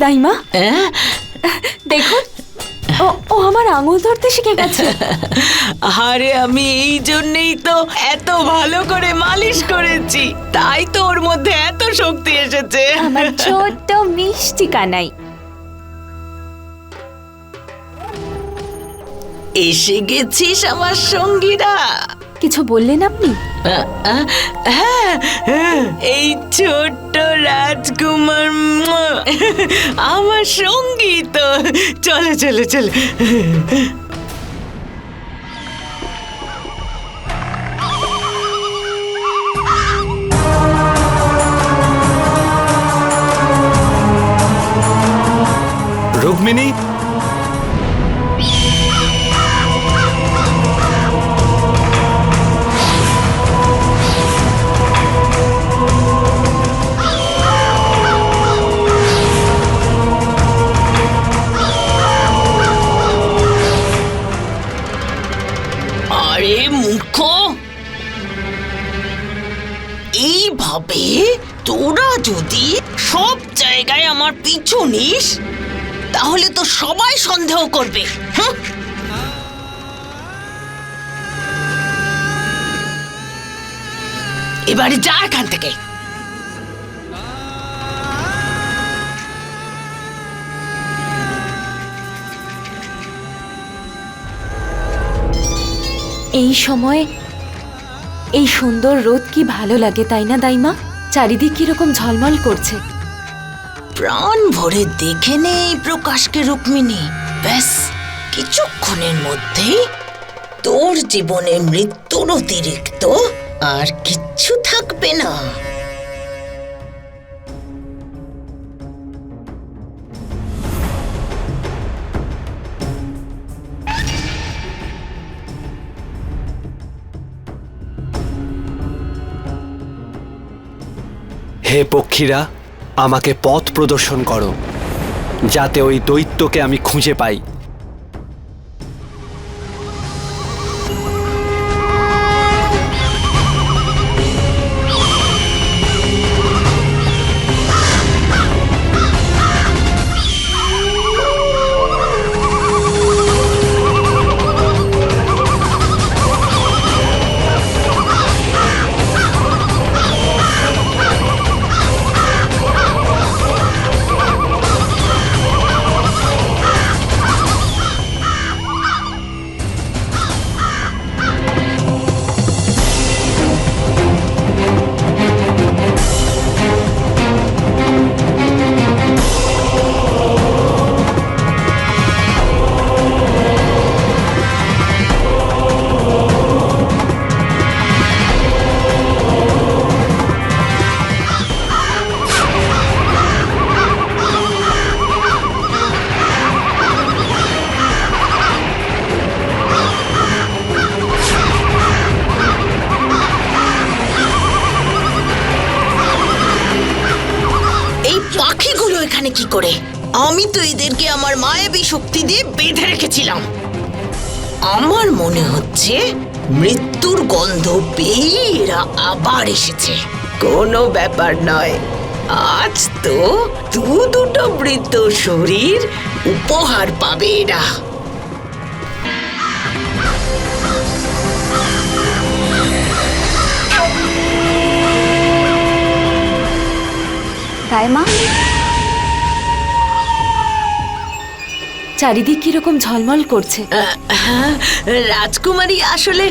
দাইমা? হ্যাঁ? দেখুন ও ও আমার আঙুল ধরতে শিখে গেছে। আরে আমি এই জন্যই তো এত ভালো করে মালিশ করেছি। তাই তো ওর মধ্যে এত শক্তি এসেছে। আমার ছোট্ট মিষ্টি কানাই। এসে গেছিস আমার সঙ্গীরা। কিছু বললেন আপনি? হ্যাঁ হ্যাঁ, এই ছোট্ট রাজকুমার আমার সঙ্গী তো। চলে চলে চলো। রুক্মিণী সন্দেহ করবে? এবারে যা এখান থেকে। এই সময় এই সুন্দর রোদ কি ভালো লাগে, তাই না, দাইমা? চারিদিক কীরকম ঝলমল করছে। প্রাণ ভরে দেখে নেই প্রকাশকে রুক্মিণী। ব্যাস, কিছুক্ষণের মধ্যেই তোর জীবনে মৃত্যুর অতিরিক্ত আর কিচ্ছু থাকবে না। হে পক্ষীরা আমাকে পথ প্রদর্শন করো যাতে ওই দৈত্যকে আমি খুঁজে পাই। করে। আমি তো এদেরকে আমার মায়াবী শক্তি দিয়ে বেঁধে রেখেছিলাম। আমার মনে হচ্ছে মৃত্যুর গন্ধ পেয়ে এরা আবার এসেছে। কোনো ব্যাপার নয়। আজ তো দু দুটো বৃদ্ধ শরীর উপহার পাবে এরা। দাইমা চারিদিক কীরকম ঝলমল করছে। হ্যাঁ, রাজকুমারী আসলে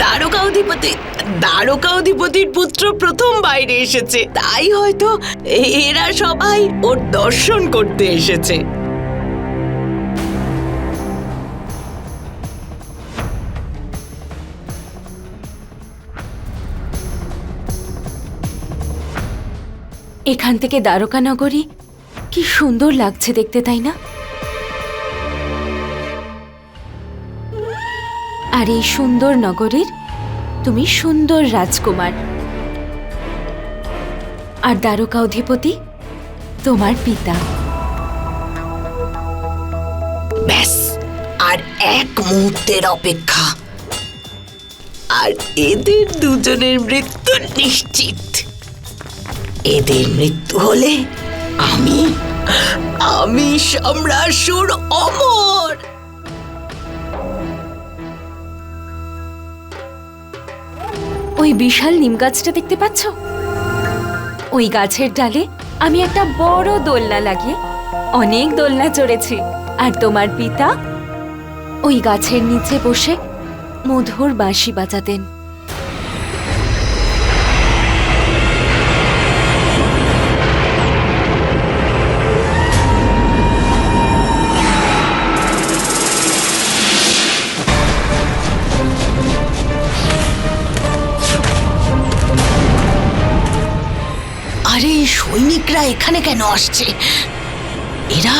দ্বারকা অধিপতি দ্বারকা অধিপতির পুত্র প্রথম বাইরে এসেছে। তাই হয়তো এরা সবাই ওর দর্শন করতে এসেছে। এখান থেকে দ্বারকা নগরী কি সুন্দর লাগছে দেখতে তাই না? আর এই সুন্দর নগরীর তুমি সুন্দর রাজকুমার। আর দ্বারকা অধিপতি তোমার পিতা। ব্যাস, আর এক মুহূর্তের অপেক্ষা। আর এদের দুজনের মৃত্যু নিশ্চিত। এদের মৃত্যু হলে আমি আমি সম্রাসুর অমর। ওই বিশাল নিম গাছটা দেখতে পাচ্ছ? ওই গাছের ডালে আমি একটা বড় দোলনা লাগিয়ে অনেক দোলনা চড়েছি। আর তোমার পিতা? ওই গাছের নিচে বসে মধুর বাঁশি বাজাতেন। সৈনিকরা এখানে কেন আসছে? এরা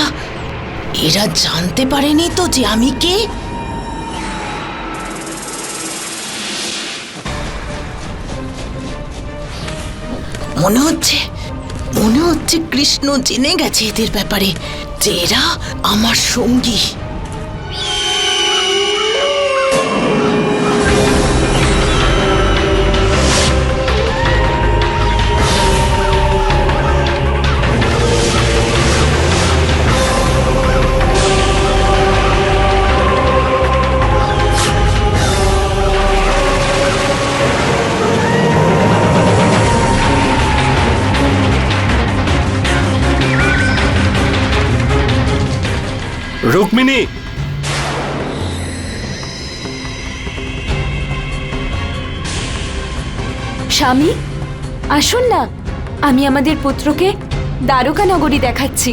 এরা জানতে পারেনি তো যে আমি কে? মনে হচ্ছে মনে হচ্ছে কৃষ্ণ জেনে গেছে এদের ব্যাপারে যে এরা আমার সঙ্গী। রুক্মিণী। স্বামী আসুন না। আমি আমাদের পুত্রকে দ্বারকা নগরী দেখাচ্ছি।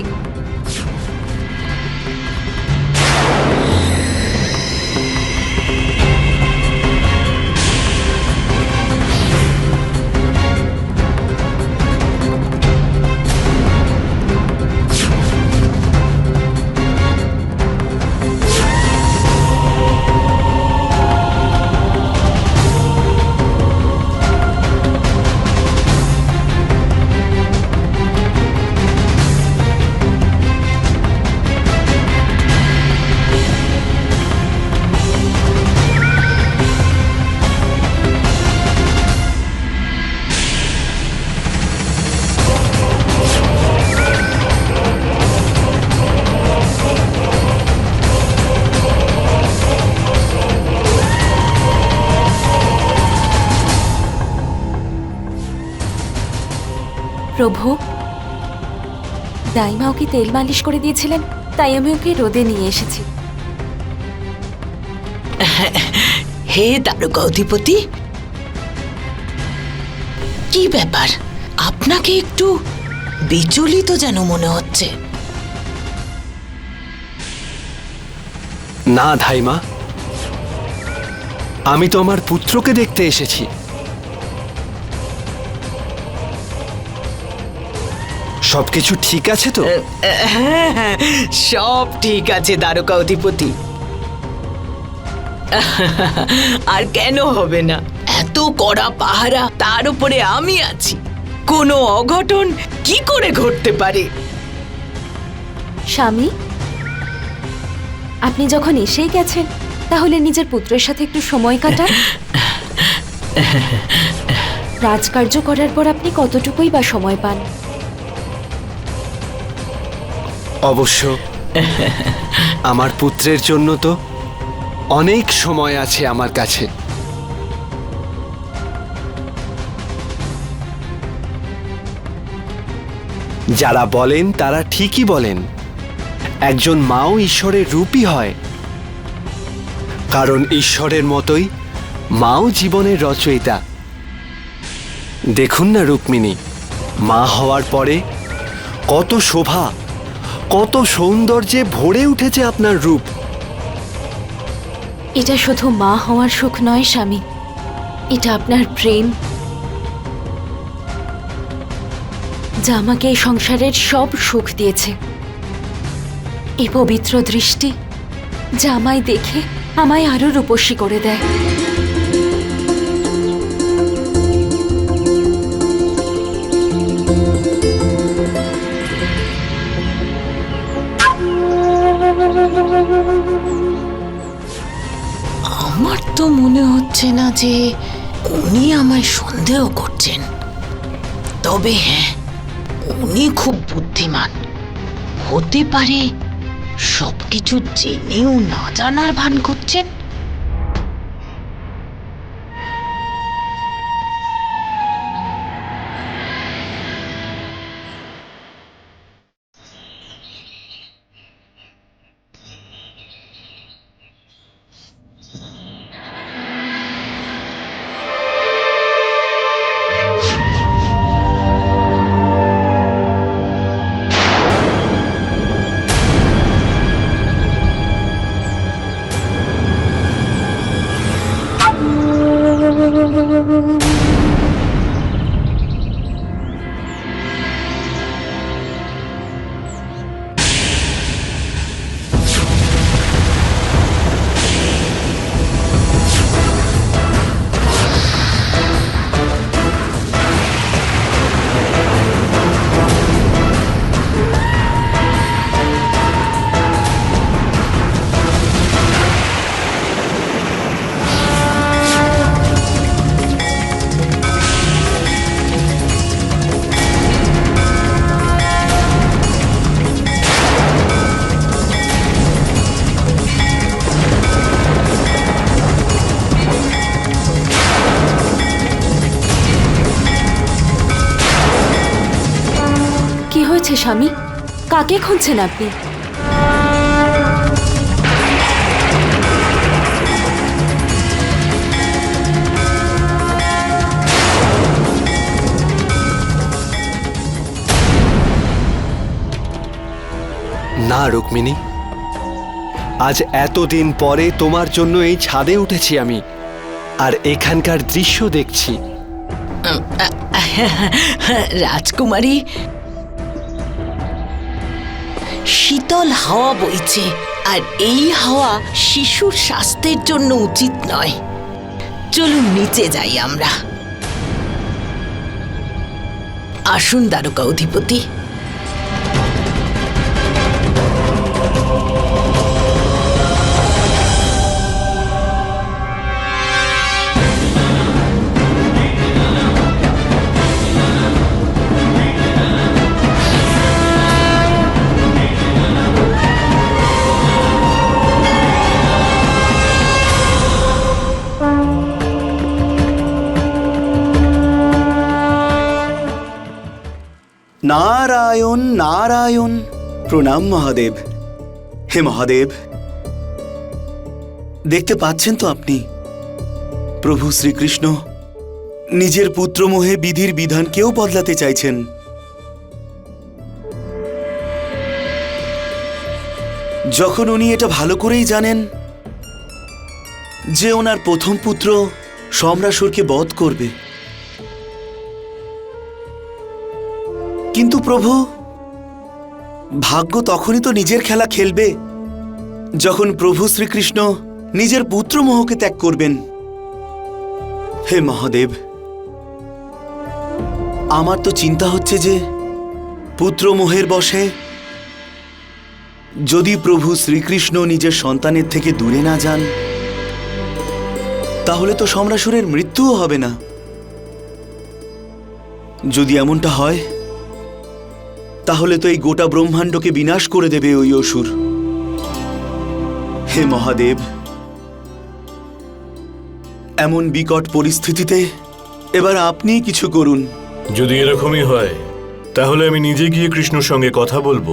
প্রভু। দাইমা ওকে তেল মালিশ করে দিয়েছিলেন তাই আমি ওকে রোদে নিয়ে এসেছি। হে দ্বারকা অধিপতি কি ব্যাপার? আপনাকে একটু বিচলিত যেন মনে হচ্ছে। না ধাইমা আমি তো আমার পুত্রকে দেখতে এসেছি। সবকিছু ঠিক আছে তো? হ্যাঁ হ্যাঁ সব ঠিক আছে দ্বারকা অধিপতি। আর কেন হবে না? এত কড়া পাহারা তার উপরে আমি আছি। কোনো অঘটন কি করে ঘটতে পারে? স্বামী আপনি যখন এসেই গেছেন তাহলে নিজের পুত্রের সাথে একটু সময় কাটান। রাজকার্য করার পর আপনি কতটুকুই বা সময় পান? অবশ্য আমার পুত্রের জন্য তো অনেক সময় আছে আমার কাছে। যারা বলেন, তারা ঠিকই বলেন। একজন মাও ঈশ্বরের রূপই হয়। কারণ ঈশ্বরের মতোই মাও জীবনের রচয়িতা। দেখুন না রুক্মিণী, মা হওয়ার পরে কত শোভা কত সৌন্দর্যে ভরে উঠেছে আপনার রূপ। এটা শুধু মা হওয়ার সুখ নয়, স্বামী। এটা আপনার প্রেম। যা আমাকে এই সংসারের সব সুখ দিয়েছে। এই পবিত্র দৃষ্টি যা আমায় দেখে, আমায় আরও রূপসী করে দেয়। তো মনে হচ্ছে না যে উনি আমায় সন্দেহ করছেন। তবে হ্যাঁ উনি খুব বুদ্ধিমান। হতে পারে সবকিছু জেনেও না জানার ভান করছেন। স্বামী কাকে খুঁজছেন আপনি? না রুক্মিণী। আজ এতদিন পরে তোমার জন্য এই ছাদে উঠেছি আমি আর এখানকার দৃশ্য দেখছি। রাজকুমারী শীতল হাওয়া বইছে, আর এই হাওয়া শিশুর স্বাস্থ্যের জন্য উচিত নয়। চলুন নিচে যাই আমরা। আসুন দ্বারকা অধিপতি। নারায়ণ নারায়ণ। প্রণাম মহাদেব। হে মহাদেব। দেখতে পাচ্ছেন তো আপনি? প্রভু শ্রীকৃষ্ণ, নিজের পুত্রমোহে বিধির বিধানকেও বদলাতে চাইছেন। যখন উনি এটা ভালো করেই জানেন যে ওনার প্রথম পুত্র সম্রাসুরকে বধ করবে কিন্তু প্রভু, ভাগ্য তখনই তো নিজের খেলা খেলবে, যখন প্রভু শ্রীকৃষ্ণ নিজের পুত্র মোহকে ত্যাগ করবেন। হে মহাদেব, আমার তো চিন্তা হচ্ছে যে পুত্র মোহের বসে যদি প্রভু শ্রীকৃষ্ণ নিজের সন্তানের থেকে দূরে না যান, তাহলে তো সম্রাসুরের মৃত্যুও হবে না। যদি এমনটা হয় তাহলে তো এই গোটা ব্রহ্মাণ্ডকে বিনাশ করে দেবে ওই অসুর। হে মহাদেব, এমন বিকট পরিস্থিতিতে এবার আপনি কিছু করুন। যদি এরকমই হয়, তাহলে আমি নিজে গিয়ে কৃষ্ণর সঙ্গে কথা বলব।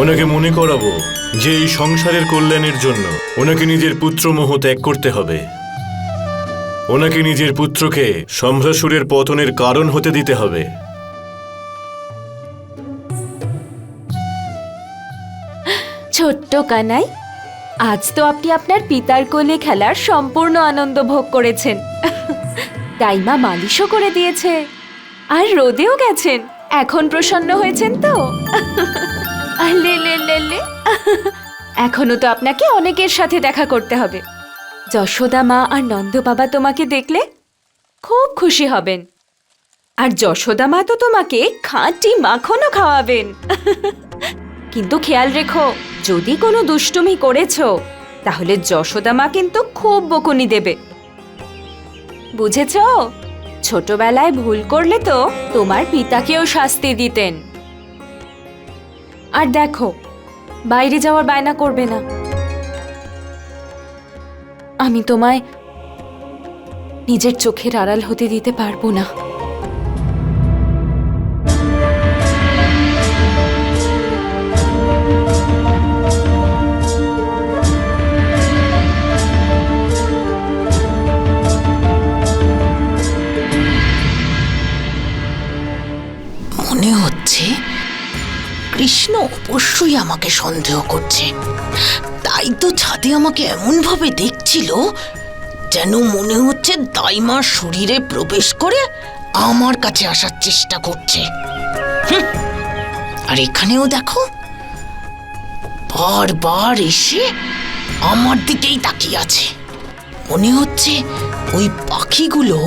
ওনাকে মনে করাবো যে এই সংসারের কল্যাণের জন্য ওনাকে নিজের পুত্র মোহ ত্যাগ করতে হবে। ওনাকে নিজের পুত্রকে সম্ভ্রাসুরের পতনের কারণ হতে দিতে হবে। ছোট্ট কানাই, আজ তো আপনি আপনার পিতার কোলে খেলার সম্পূর্ণ আনন্দ ভোগ করেছেন। তাই মা মালিশও করে দিয়েছে, আর রোদেও গেছেন, এখন প্রসন্ন হয়েছেন তো। লে লে লে এখনও তো আপনাকে অনেকের সাথে দেখা করতে হবে। যশোদা মা আর নন্দ বাবা তোমাকে দেখলে খুব খুশি হবেন। আর যশোদা মা তো তোমাকে খাঁটি মাখনও খাওয়াবেন। কিন্তু খেয়াল রেখো, যদি কোনো দুষ্টুমি করেছ, তাহলে যশোদা মা কিন্তু খুব বকুনি দেবে। বুঝেছ? ছোটবেলায় ভুল করলে তো তোমার পিতাকেও শাস্তি দিতেন। আর দেখো, বাইরে যাওয়ার বায়না করবে না। আমি তোমায় নিজের চোখের আড়াল হতে দিতে পারব না। কৃষ্ণ অবশ্যই আমাকে সন্দেহ করছে। তাই তো ছাদে আমাকে এমনভাবে দেখছিল যেন মনে হচ্ছে দাইমার শরীরে প্রবেশ করে আমার কাছে আসার চেষ্টা করছে। আর এখানেও দেখো, বারবার এসে আমার দিকেই তাকিয়ে আছে। মনে হচ্ছে ওই পাখিগুলো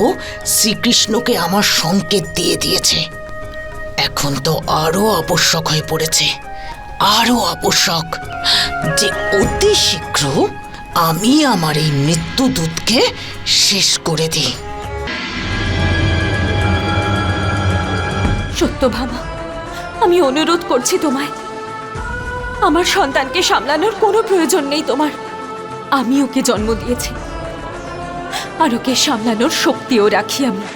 শ্রীকৃষ্ণকে আমার সংকেত দিয়ে দিয়েছে। এখন তো আরও আবশ্যক হয়ে পড়েছে। আরও আবশ্যক। যে অতি শীঘ্র আমি আমার এই মৃত্যুদূতকে শেষ করে দিই। সত্যভামা আমি অনুরোধ করছি তোমায়। আমার সন্তানকে সামলানোর কোনো প্রয়োজন নেই তোমার। আমি ওকে জন্ম দিয়েছি। আর ওকে সামলানোর শক্তিও রাখি আমি।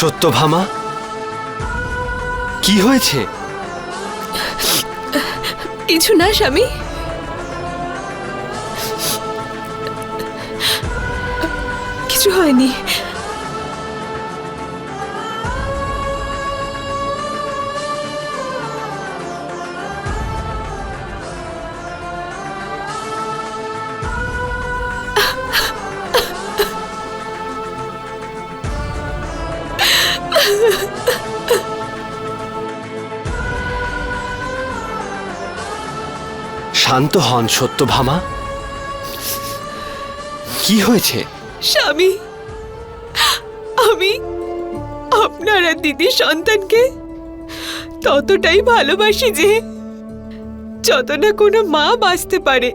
সত্যভামা? কি হয়েছে? কিছু না স্বামী। কিছু হয়নি। শান্ত হন, সত্যভামা। কি হয়েছে? স্বামী, আমি আপনার দিদির সন্তানকে ততটাই ভালোবাসি যে যত না কোনো মা বাঁচতে পারে।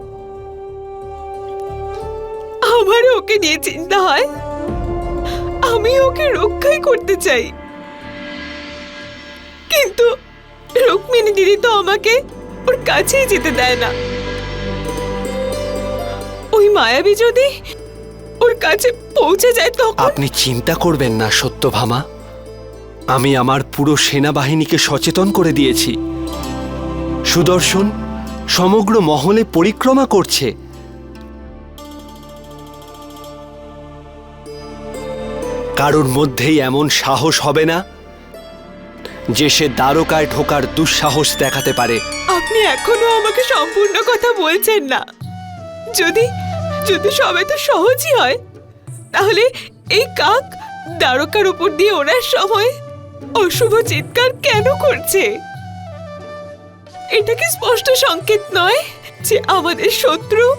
আমার ওকে নিয়ে চিন্তা হয়। আমি ওকে রক্ষাই করতে চাই। কিন্তু রুক্মিণী দিদি তো আমাকে ওর কাছেই যেতে দেয় না। ওই মায়াবী যদি ওর কাছে পৌঁছে যায় তখন আপনি চিন্তা করবেন না, সত্যভামা। আমি আমার পুরো সেনাবাহিনীকে সচেতন করে দিয়েছি। সুদর্শন সমগ্র মহলে পরিক্রমা করছে। কারোর মধ্যেই এমন সাহস হবে না যে সে দ্বারকায় ঢোকার দুঃসাহস দেখাতে পারে। আপনি এখনও আমাকে সম্পূর্ণ কথা বলছেন না। যদি যদি সবাই তো সহজই হয় তাহলে এই কাক দ্বারকার উপর দিয়ে ওড়ার সময় অশুভ চিৎকার কেন করছে? এটা কি স্পষ্ট সংকেত নয় যে আমাদের শত্রু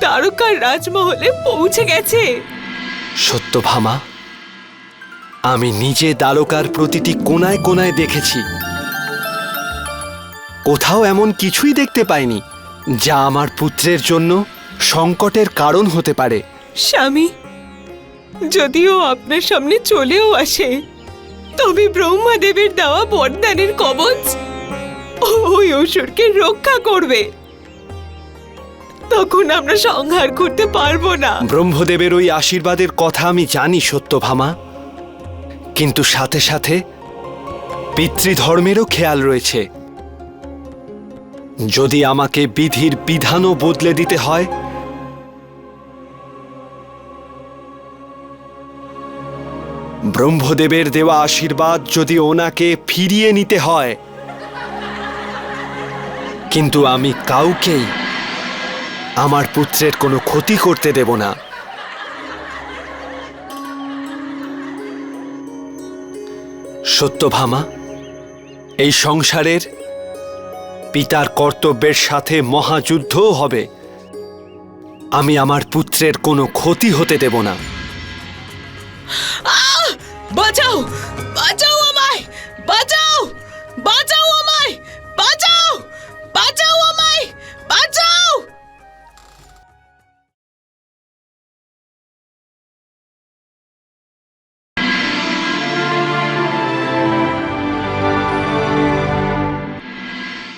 দ্বারকার রাজমহলে পৌঁছে গেছে? সত্যভামা আমি নিজে দ্বারকার প্রতিটি কোনায় কোনায় দেখেছি। কোথাও এমন কিছুই দেখতে পাইনি যা আমার পুত্রের জন্য সংকটের কারণ হতে পারে। স্বামী যদিও আপনার সামনে চলেও আসে তবে ব্রহ্মাদেবের দেওয়া বরদানের কবচ ওই অসুরকে রক্ষা করবে। তখন আমরা সংহার করতে পারব না। ব্রহ্মদেবের ওই আশীর্বাদের কথা আমি জানি সত্যভামা। কিন্তু সাথে সাথে পিতৃধর্মেরও খেয়াল রয়েছে। যদি আমাকে বিধির বিধানও বদলে দিতে হয়, ব্রহ্মদেবের দেওয়া আশীর্বাদ যদি ওনাকে ফিরিয়ে নিতে হয়, কিন্তু আমি কাউকেই আমার পুত্রের কোনো ক্ষতি করতে দেব না। সত্যভামা, এই সংসারের পিতার কর্তব্যের সাথে মহাযুদ্ধও হবে। আমি আমার পুত্রের কোনো ক্ষতি হতে দেব না। বাঁচাও! বাঁচাও আমায়! বাঁচাও! বাঁচাও আমায়! বাঁচাও! বাঁচাও আমায়! বাঁচাও!